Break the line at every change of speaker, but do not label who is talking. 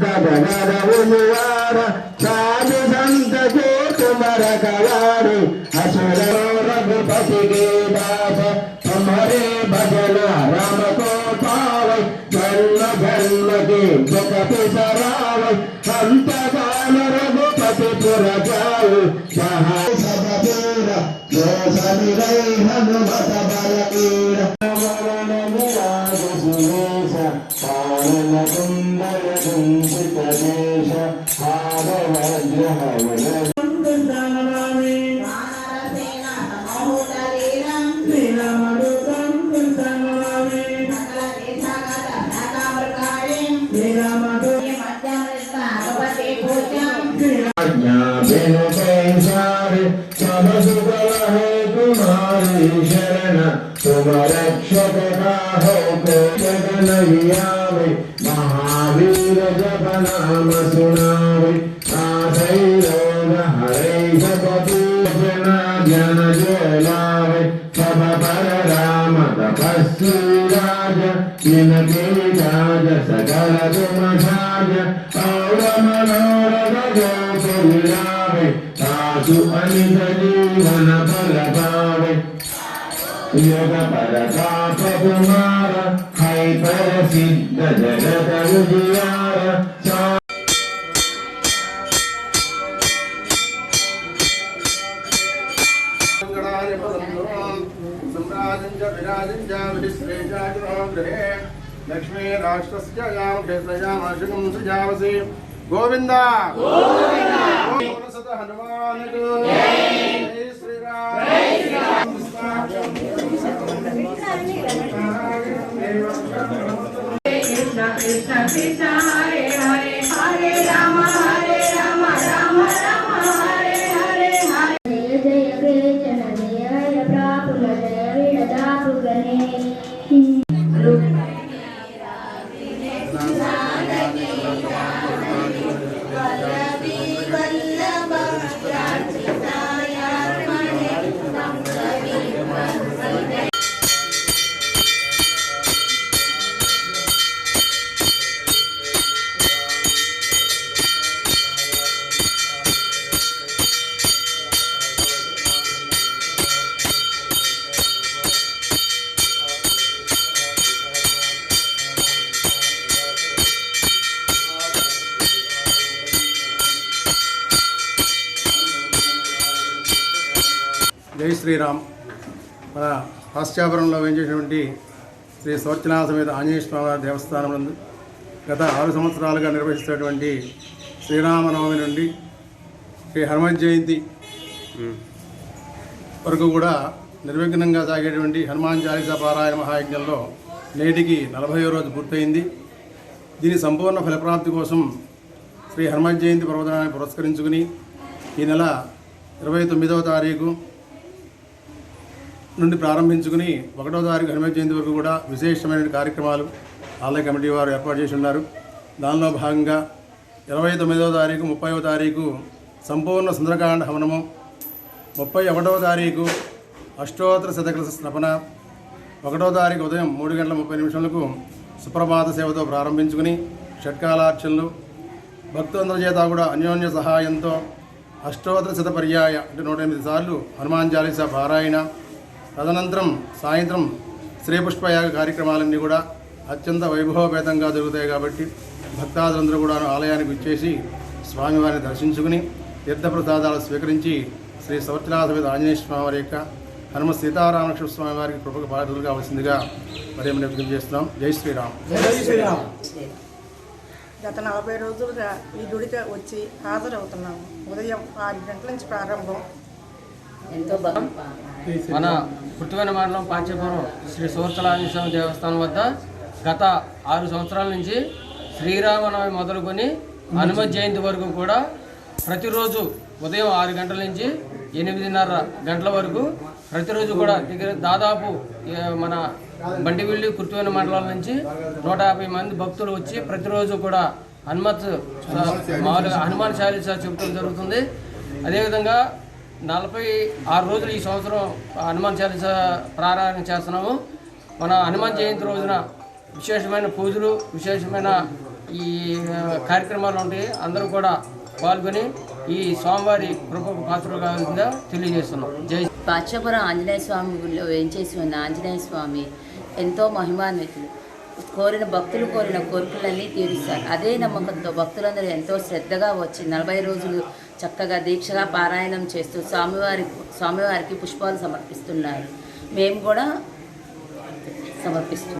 గదగదవులువార సాధు సంతకే కుమరకవారి అసురో రఘుపతికే దాస తమరే భజన రమ కోపావై జన్మ జన్మకే
జగతి సరావై అంత గాన రఘుపతి పురజాయి సహాయ సభ
వీర జో సమి రై హనుమత బలవీర रक्षक का हो को जगनैयावे महावीर जप नाम सुनावे। साधै रोग हरे सब पूजना, ज्ञान ज्वलावे। सब पर राम तपस्वी राज जिनके राज सकल तुम साज और मनोरथ जो मिलावे सासु अनित जीवन फल पावे योग परताप कुमार है पर सिद्ध जगत उजियार
लक्ष्मी राष्ट्रस्यायामभेषयामाशकं सृजावसि गोविन्द हनुमान् श्रीराम Sita. జై శ్రీరామ్. మన హాస్యాపురంలో వేయించేటువంటి శ్రీ స్వచ్ఛనా మీద ఆంజనేయ స్వామి దేవస్థానం గత ఆరు సంవత్సరాలుగా నిర్వహిస్తున్నటువంటి శ్రీరామనవమి నుండి శ్రీ హనుమత్ జయంతి వరకు కూడా నిర్విఘ్నంగా సాగేటువంటి హనుమాన్ చాలీసా పారాయణ మహాయజ్ఞంలో నేటికి నలభై రోజు పూర్తయింది. దీని సంపూర్ణ ఫలప్రాప్తి కోసం శ్రీ హనుమత్ జయంతి పర్వదినాన్ని పురస్కరించుకుని ఈ నెల ఇరవై తొమ్మిదవ తారీఖు నుండి ప్రారంభించుకుని ఒకటో తారీఖు హనుమత్ జయంతి వరకు కూడా విశేషమైన కార్యక్రమాలు ఆలయ కమిటీ వారు ఏర్పాటు చేసి ఉన్నారు. దానిలో భాగంగా ఇరవై తొమ్మిదవ తారీఖు ముప్పైవ తారీఖు సంపూర్ణ సుందరకాండ హవనము ముప్పై ఒకటవ తారీఖు అష్టోత్తర శతకల స్నపన ఒకటో తారీఖు ఉదయం మూడు గంటల ముప్పై నిమిషాలకు సుప్రభాత సేవతో ప్రారంభించుకుని షట్కాలార్చనలు భక్తులందరి చేత కూడా అన్యోన్య సహాయంతో అష్టోత్తర శత పర్యాయ అంటే నూట ఎనిమిది సార్లు హనుమాన్ చాలీసా పారాయణ తదనంతరం సాయంత్రం శ్రీపుష్పయాగ కార్యక్రమాలన్నీ కూడా అత్యంత వైభవపేతంగా జరుగుతాయి కాబట్టి భక్తాదులందరూ కూడా ఆలయానికి వచ్చేసి స్వామివారిని దర్శించుకుని తీర్థప్రసాదాలు స్వీకరించి శ్రీ సవర్తినాథ మీద ఆంజనేయ స్వామి వారి యొక్క హనుమ సీతారామలక్ష్మణ స్వామి వారికి కృపకు బాధ్యతలు కావాల్సిందిగా మరి ఏమైనా విజ్ఞప్తి చేస్తున్నాం. జై శ్రీరామ్.
గత నలభై రోజులుగా ఈ గుడికి వచ్చి హాజరవుతున్నాము. ఉదయం ఆరు గంటల నుంచి ప్రారంభం.
మన పుట్టువెన మండలం పాంచపురం శ్రీ సూర్చలాంజనేయ స్వామి దేవస్థానం వద్ద గత ఆరు సంవత్సరాల నుంచి శ్రీరామనవమి మొదలుకొని హనుమత్ జయంతి వరకు కూడా ప్రతిరోజు ఉదయం ఆరు గంటల నుంచి ఎనిమిదిన్నర గంటల వరకు ప్రతిరోజు కూడా దగ్గర దాదాపు మన బండివిల్లి కుర్తువైన మండలం నుంచి నూట యాభై మంది భక్తులు వచ్చి ప్రతిరోజు కూడా హనుమత్ మామూలుగా హనుమాన్ చాలీసా చెబుతూ జరుగుతుంది. అదేవిధంగా నలభై ఆరు రోజులు ఈ సంవత్సరం హనుమాన్ చాలీస ప్రారంభం చేస్తున్నాము. మన హనుమాన్ జయంతి రోజున విశేషమైన పూజలు విశేషమైన ఈ కార్యక్రమాలు ఉంటాయి. అందరూ కూడా పాల్గొని ఈ స్వామివారి కృపకు పాత్ర తెలియజేస్తున్నాం. జై
పాచపురం ఆంజనేయ స్వామి గుడిలో వేయించేసి ఉన్న ఆంజనేయ స్వామి ఎంతో మహిమాన్వితులు. కోరిన భక్తులు కోరిన కోరికలన్నీ తీరుస్తారు. అదే నమ్మకంతో భక్తులందరూ ఎంతో శ్రద్ధగా వచ్చి నలభై రోజులు చక్కగా దీక్షగా పారాయణం చేస్తూ స్వామివారి స్వామివారికి పుష్పాలు సమర్పిస్తున్నారు. మేము కూడా సమర్పిస్తున్నాం